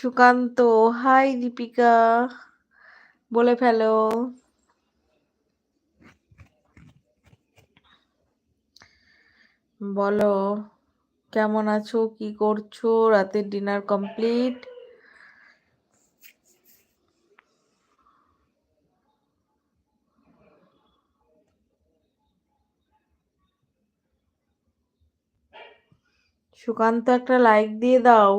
Sukanta, high Deepika, বলে ফেলো। বলো, কেমন আছো? কি করছ? রাতের ডিনার কমপ্লিট সুকান্ত, একটা লাইক দিয়ে দাও।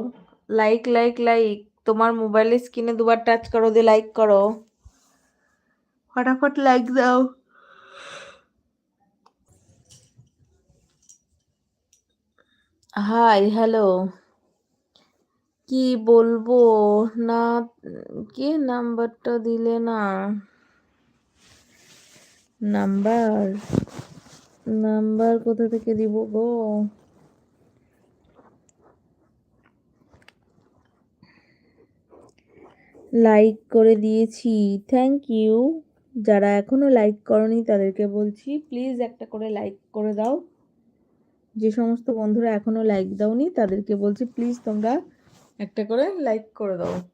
লাইক লাইক লাইক তোমার মোবাইলের স্ক্রিনে দুবার টাচ করো দিয়ে লাইক করো। ফটাফট লাইক দাও। হাই হ্যালো কি বলব? না কি নাম্বারটা দিলে না? নাম্বার নাম্বার কোথা থেকে দিব গো? লাইক করে দিয়েছি। থ্যাংক ইউ যারা এখনও লাইক করনি তাদেরকে বলছি প্লিজ একটা করে লাইক করে দাও। যে সমস্ত বন্ধুরা এখনও লাইক দাওনি তাদেরকে বলছি প্লিজ তোমরা একটা করে লাইক করে দাও।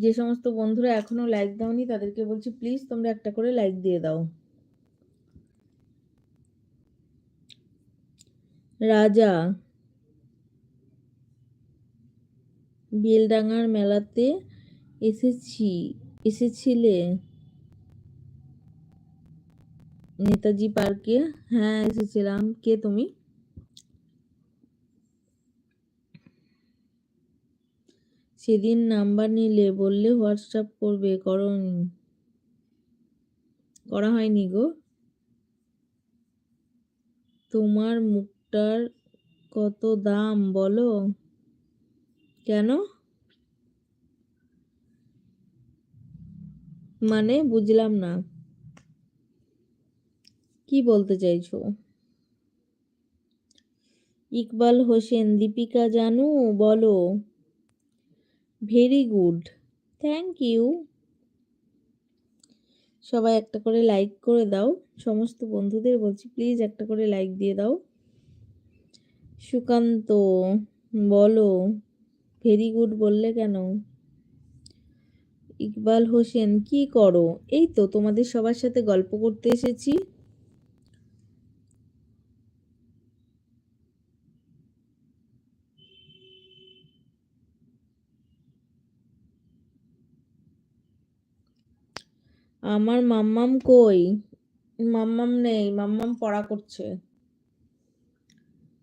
যে সমস্ত বন্ধুরা এখনও লাইক দাওনি, তাদেরকে বলছি প্লিজ তোমরা একটা করে লাইক দিয়ে দাও। রাজা, বেলডাঙ্গার মেলাতে এসেছি, এসেছিলে? নেতাজি পার্কে? হ্যাঁ এসেছিলাম। কে তুমি? সেদিন নাম্বার নিলে বললে হোয়াটসঅ্যাপ করবে, করনি। করা হয়নি গো। তোমার মুখটার কত দাম বলো? কেন? মানে বুঝলাম না। কি বলতে চাইছো? ইকবাল হোসেন, দীপিকা জানু, বলো। ভেরি গুড থ্যাংক ইউ সবাই একটা করে লাইক করে দাও। সমস্ত বন্ধুদের বলছি প্লিজ একটা করে লাইক দিয়ে দাও। সুকান্ত, বলো ভেরি গুড বললে কেন? ইকবাল হোসেন, কি করো? এই তো তোমাদের সবার সাথে গল্প করতে এসেছি। আমার মাম্মাম কই? মাম্মাম নেই, মাম্মাম পড়া করছে।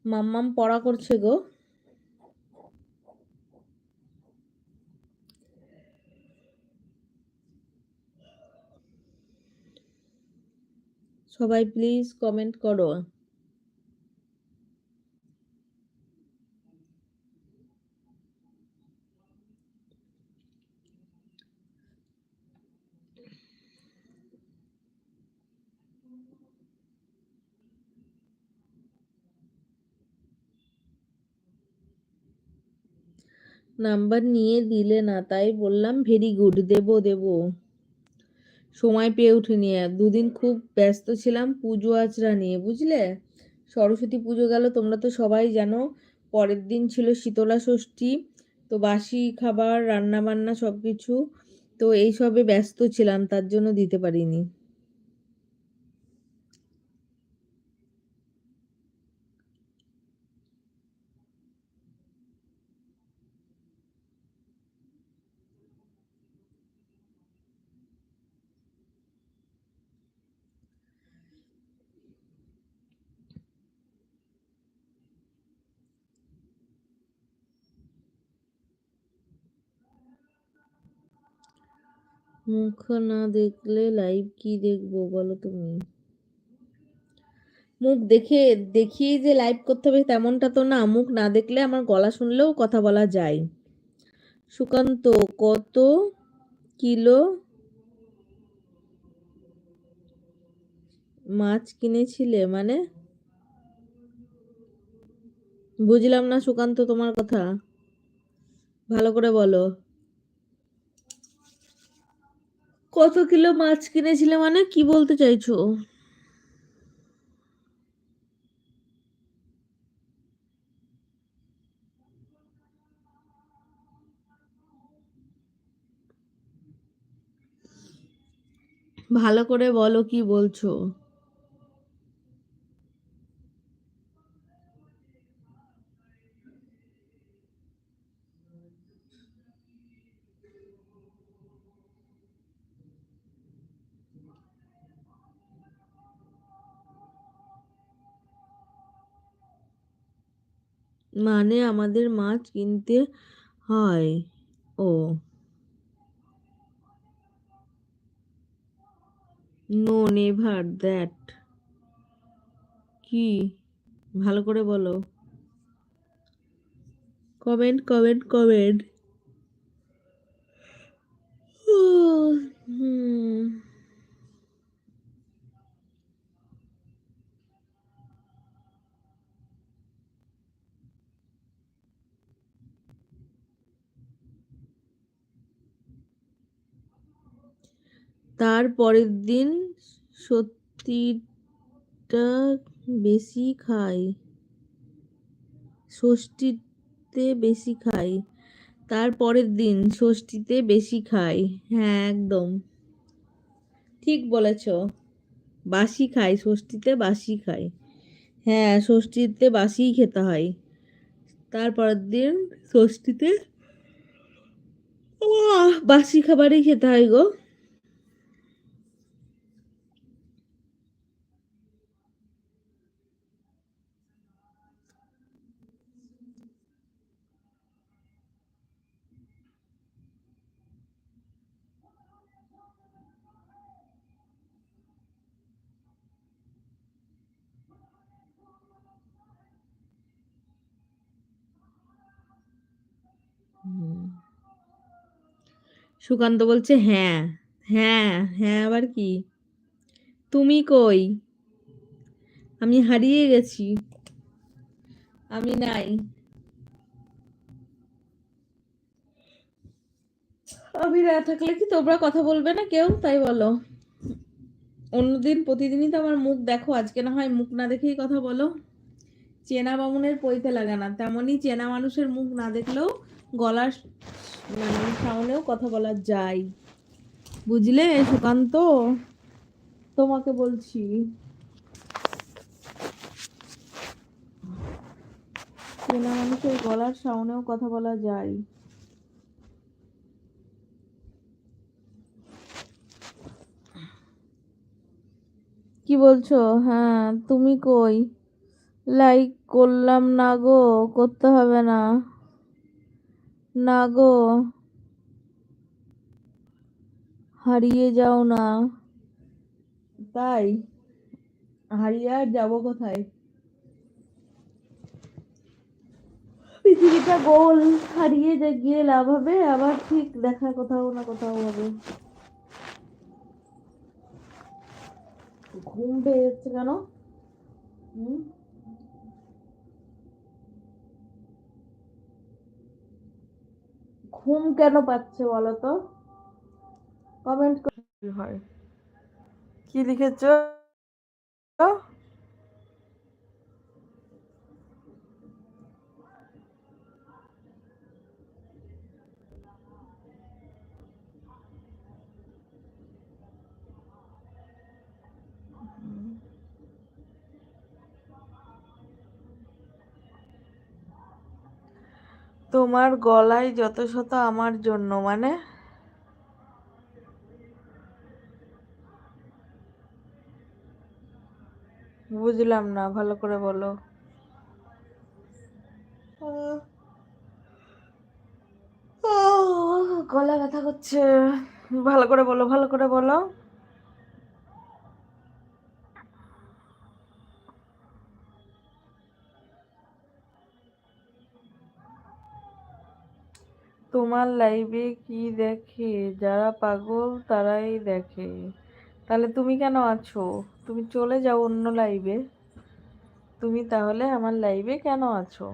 মাম্মাম পড়া করছে গো। সবাই প্লিজ কমেন্ট করো। নাম্বার নিয়ে দিলে না, তাই বললাম, ভেরি গুড, দেব, দেবো। সময় পেয়ে উঠিনি দুদিন খুব ব্যস্ত ছিলাম, পুজো আচরা নিয়ে বুঝলে? সরস্বতী পুজো গেল, তোমরা তো সবাই জানো, পরের দিন ছিল শীতলা ষষ্ঠী, তো বাসি খাবার রান্না বান্না সব কিছু তো এইসবে ব্যস্ত ছিলাম, তার জন্য দিতে পারিনি। মুখ না দেখলে লাইভ কি দেখব বলো তুমি? মুখ দেখে দেখিয়ে যে লাইভ করতে হবে তেমনটা তো না। মুখ না দেখলে আমার গলা শুনলেও কথা বলা যায়। সুকান্ত, কত কিলো মাছ কিনেছিলে? মানে? বুঝলাম না সুকান্ত তোমার কথা। ভালো করে বলো। কত কিলো মাছ কিনেছিলে মানে? কি বলতে চাইছো? ভালো করে বলো কি বলছো? মানে আমাদের মাছ কিনতে হয়। ও। নো নেভার দ্যাট কি? ভালো করে বলো। Comment comment comment hmm. তার পরের দিন সত্যিটা বেশি খাই ষষ্ঠীতে বেশি খাই তার পরের দিন ষষ্ঠীতে বেশি খাই হ্যাঁ একদম। ঠিক বলেছ। বাসি খাই ষষ্ঠীতে বাসি খাই হ্যাঁ ষষ্ঠীতে বাসিই খেতে হয়। তারপরের দিন ষষ্ঠীতে বাসি খাবারই খেতে হয় গো হুম। সুকান্ত বলছে হ্যাঁ হ্যাঁ হ্যাঁ আবার কি? তুমি কই? আমি হারিয়ে গেছি। আমি নাই। আমি না থাকলে কি তোমরা কথা বলবে না কেউ? তাই বলো। অন্যদিন প্রতিদিনই তো আমার মুখ দেখো। আজকে না হয় মুখ না দেখেই কথা বলো। চেনা বামুনের পইতে লাগে না। তেমনই চেনা মানুষের মুখ না দেখলেও গলার মানে সামনেও কথা বলা যায়। বুঝলে সুকান্ত? তোমাকে বলছি। চেনা মানুষের গলার সামনেও কথা বলা যায়। কি বলছো? হ্যাঁ তুমি কই? লাইক করলাম না গো, করতে হবে না। না গো। হারিয়ে যাও না। তাই? হারিয়ে আর যাব কোথায়? পৃথিবীটা গোল, হারিয়ে গিয়ে লাভ হবে, আবার ঠিক দেখা কোথাও না কোথাও হবে। ঘুম পেয়ে যাচ্ছে কেন? হুম? ঘুম কেন পাচ্ছে বলো তো কমেন্ট হয় কি লিখেছ? তোমার গলায় যত শত আমার জন্য মানে? বুঝলাম না, ভালো করে বলো। গলা ব্যথা করছে। ভালো করে বলো, ভালো করে বলো। তোমার লাইভে কি দেখে? যারা পাগল, তারাই দেখে। তাহলে তুমি কেন আছো? তুমি চলে যাও অন্য লাইভে। তুমি তাহলে আমার লাইভে কেন আছো?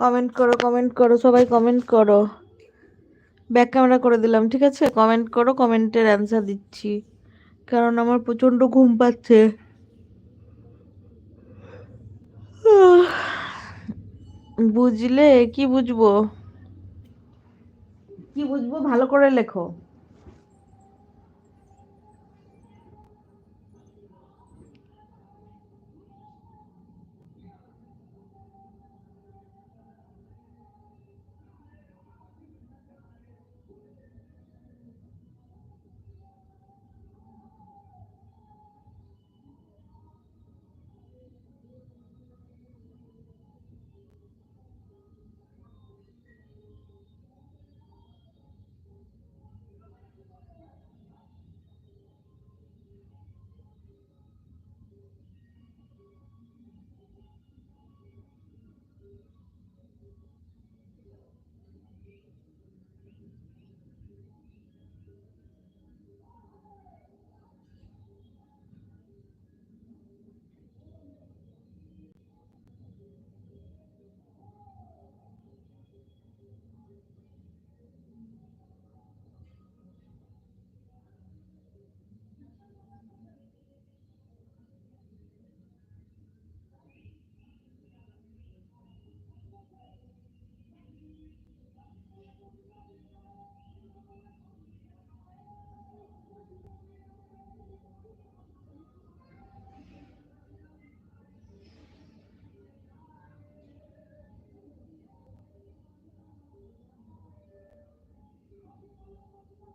কমেন্ট করো কমেন্ট করো, সবাই কমেন্ট করো। ব্যাক ক্যামেরা করে দিলাম, ঠিক আছে? কমেন্ট করো কমেন্টের অ্যান্সার দিচ্ছি। কারণ আমার প্রচণ্ড ঘুম পাচ্ছে। বুঝলে? কি বুঝব? কি বুঝব? ভালো করে লেখো।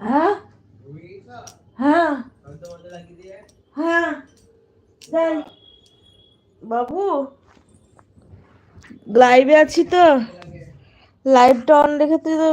হ্যাঁ? হ্যাঁ। হ্যাঁ। যাই। বাবু লাইভে আছি তো। লাইভটা অন রেখে তুই তো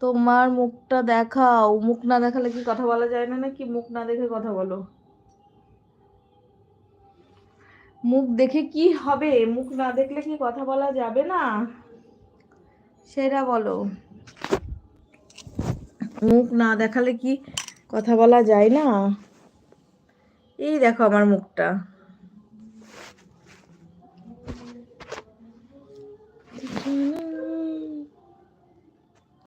তোমার মুখটা দেখাও। মুখ না দেখালে কি কথা বলা যায় না নাকি? মুখ না দেখে কথা বলো। মুখ দেখে কি হবে? মুখ না দেখলে কি কথা বলা যাবে না? সেটা বলো। মুখ না দেখালে কি কথা বলা যায় না? এই দেখো আমার মুখটা।